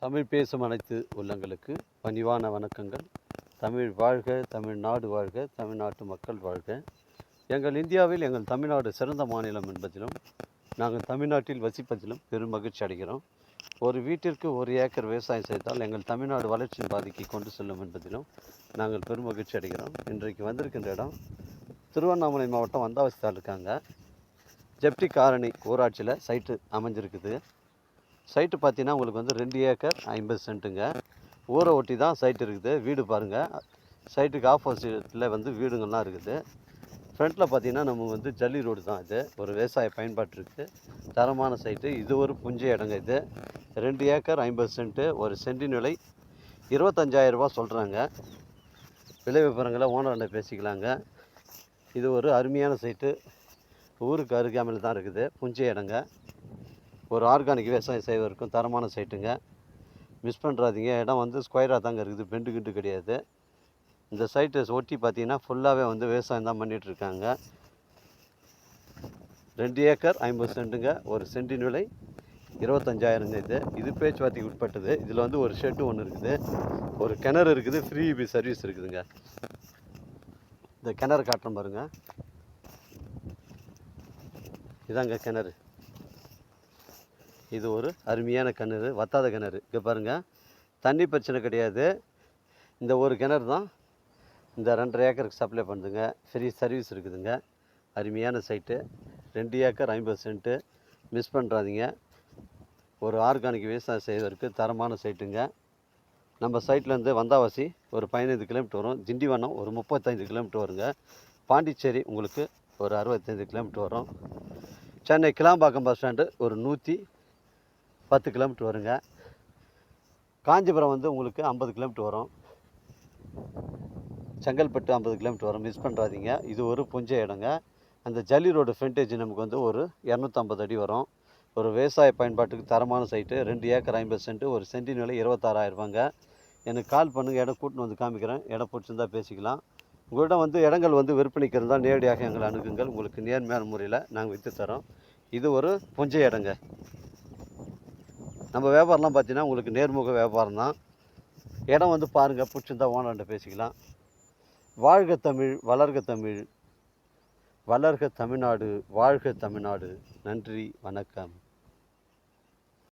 தமிழ் பேசும் அனைத்து உள்ளங்களுக்கு பணிவான வணக்கங்கள். தமிழ் வாழ்க தமிழ்நாடு வாழ்க தமிழ்நாட்டு மக்கள் வாழ்க. எங்கள் இந்தியாவில் எங்கள் தமிழ்நாடு சிறந்த மாநிலம் என்பதிலும் நாங்கள் தமிழ்நாட்டில் வசிப்பதிலும் பெரும் மகிழ்ச்சி அடைகிறோம். ஒரு வீட்டிற்கு ஒரு ஏக்கர் விவசாயம் செய்தால் எங்கள் தமிழ்நாடு வளர்ச்சியின் பாதிக்கு கொண்டு செல்லும் என்பதிலும் நாங்கள் பெரும் மகிழ்ச்சி அடைகிறோம். இன்றைக்கு வந்திருக்கின்ற இடம் திருவண்ணாமலை மாவட்டம் வந்தாவசி தாலுக்காங்க ஜெப்டி காரணி ஊராட்சியில் சைட்டு அமைஞ்சிருக்குது. சைட்டு பார்த்தீங்கன்னா உங்களுக்கு வந்து ரெண்டு ஏக்கர் ஐம்பது சென்ட்டுங்க. ஊரை ஒட்டி தான் சைட் இருக்குது. வீடு பாருங்கள் சைட்டுக்கு ஆப்போசிட்டில் வந்து வீடுங்கள்லாம் இருக்குது. ஃப்ரண்ட்டில் பார்த்தீங்கன்னா நம்ம வந்து ஜல்லி ரோடு தான் இது. ஒரு விவசாய பயன்பாட்டு இருக்குது தரமான சைட்டு. இது ஒரு புஞ்ச இடங்க இது. ரெண்டு ஏக்கர் ஐம்பது சென்ட்டு. ஒரு சென்டின் விலை இருபத்தஞ்சாயிரம் சொல்கிறாங்க விலை விவரங்களை ஓனர்கிட்ட பேசிக்கலாங்க. இது ஒரு அருமையான சைட்டு. ஊருக்கு அருகாமையில் தான் இருக்குது. புஞ்ச இடங்க. ஒரு ஆர்கானிக் விவசாயம் செய்வதற்கும் தரமான சைட்டுங்க. மிஸ் பண்ணுறாதீங்க இடம் வந்து ஸ்கொயராக தாங்க இருக்குது. பெண்டு கிண்டு கிடையாது. இந்த சைட்டை ஒட்டி பார்த்தீங்கன்னா ஃபுல்லாகவே வந்து விவசாயம் தான் பண்ணிகிட்ருக்காங்க. ரெண்டு ஏக்கர் ஐம்பது சென்ட்டுங்க ஒரு சென்டின் விலை இருபத்தஞ்சாயிரங்க இது. இது பேச்சுவார்த்தைக்கு உட்பட்டது. இதில் வந்து ஒரு ஷெட்டு ஒன்று இருக்குது. ஒரு கிணறு இருக்குது. ஃப்ரீ பி சர்வீஸ் இருக்குதுங்க. இந்த கிணறு காட்டுறேன் பாருங்க. இதாங்க கிணறு. இது ஒரு அருமையான கிணறு வத்தாத கிணறு. இங்கே பாருங்கள் தண்ணி பிரச்சனை கிடையாது. இந்த ஒரு கிணறு தான் இந்த ரெண்டரை ஏக்கருக்கு சப்ளை பண்ணுதுங்க. ஃப்ரீ சர்வீஸ் இருக்குதுங்க. அருமையான சைட்டு ரெண்டு ஏக்கர் ஐம்பது சென்ட்டு மிஸ் பண்ணுறாதீங்க ஒரு ஆர்கானிக் விவசாயம் செய்வதற்கு தரமான சைட்டுங்க நம்ம சைட்லேருந்து வந்தாவாசி ஒரு பதினைந்து கிலோமீட்டர் வரும். திண்டிவனம் ஒரு முப்பத்தைந்து கிலோமீட்டர் வருங்க. பாண்டிச்சேரி உங்களுக்கு ஒரு அறுபத்தைந்து கிலோமீட்டர் வரும். சென்னை கிளாம்பாக்கம் பஸ் ஸ்டாண்டு ஒரு நூற்றி பத்து கிலோமீட்டர் வருங்க. காஞ்சிபுரம் வந்து உங்களுக்கு ஐம்பது கிலோமீட்டர் வரும். செங்கல்பட்டு ஐம்பது கிலோமீட்டர் வரும். மிஸ் பண்ணுறாதீங்க இது ஒரு புஞ்சை இடங்க. அந்த ஜல்லி ரோடு ஃப்ரண்டேஜ் நமக்கு வந்து ஒரு இரநூத்தம்பது அடி வரும். ஒரு விவசாய பயன்பாட்டுக்கு தரமான சைட்டு ரெண்டு ஏக்கர் ஐம்பது சென்ட்டு ஒரு சென்டின் விலை இருபத்தாறாயிரம் ரூபாங்க எனக்கு கால் பண்ணுங்கள் இடம் கூட்டின்னு வந்து காமிக்கிறேன். இடம் பிடிச்சிருந்தா பேசிக்கலாம். உங்கள்கிட்ட வந்து இடங்கள் வந்து விற்பனைக்கு இருந்தால் நேரடியாக எங்களை அணுகுங்கள். உங்களுக்கு நேர்மையான முறையில் நாங்கள் விற்று தரோம். இது ஒரு புஞ்சை இடங்க. நம்ம வியாபாரம்லாம் பார்த்தீங்கன்னா உங்களுக்கு நேர்முக வியாபாரம் தான். இடம் வந்து பாருங்கள் பிடிச்சிருந்தா ஓனர்கிட்ட பேசிக்கலாம். வாழ்க தமிழ் வளர்க தமிழ். வளர்க தமிழ்நாடு வாழ்க தமிழ்நாடு. நன்றி வணக்கம்.